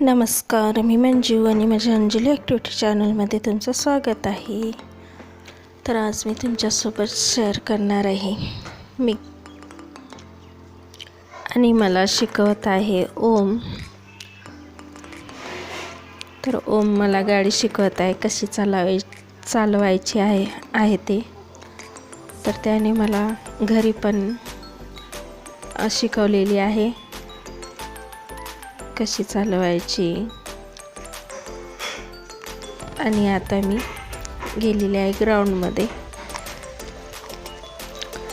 नमस्कार मी मंजू आणि माझ्या अंजली ॲक्टिव्हिटी चॅनलमध्ये तुमचं स्वागत आहे. तर आज मी तुमच्यासोबत शेअर करणार आहे. मी आणि मला शिकवत आहे ओम. तर ओम मला गाडी शिकवत आहे कशी चालवाय चालवायची आहे आहे ते. तर त्याने मला घरी पण शिकवलेली आहे. कशी चालवायची? आणि आता मी गेलेले आहे ग्राउंडमध्ये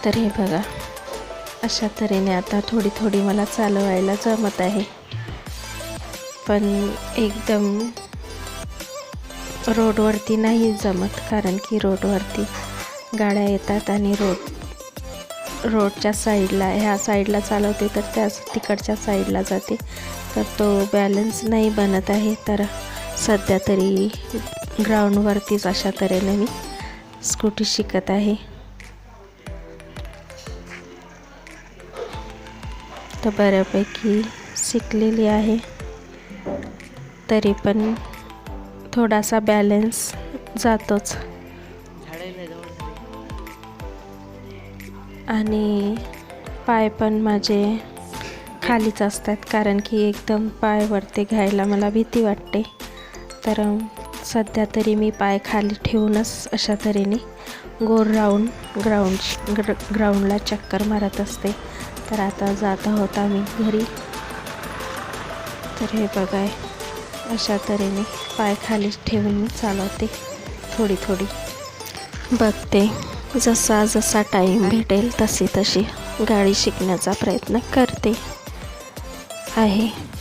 तर हे बघा अशा तऱ्हेने आता थोडी थोडी मला चालवायला जमत आहे. पण एकदम रोडवरती नाही जमत कारण की रोडवरती गाड्या येतात आणि रोड रोडच्या साईडला ह्या साईडला चालवते तर त्या तिकडच्या साईडला जाते. तर तो बॅलन्स नाही बनत आहे तर सध्या तरी ग्राउंडवरतीच अशा तऱ्हेने मी स्कूटी शिकत आहे. तर बऱ्यापैकी शिकलेली आहे. तरी पण थोडासा बॅलन्स जातोच. आणि पाय पण माझे खालीच असतात कारण की एकदम पाय वरती घ्यायला मला भीती वाटते. तर सध्या तरी मी पाय खाली ठेवूनच अशा तऱ्हेने गोल राऊंड ग्राउंड ग्र ग्राउंडला चक्कर मारत असते. तर आता जात आहोत आम्ही घरी. तर हे बघाय अशा तऱ्हेने पाय खाली ठेवून मी चालवते. थोडी थोडी बघते. जसा जसा टाईम भेटेल तशी तशी गाडी शिकण्याचा प्रयत्न करते. आहे.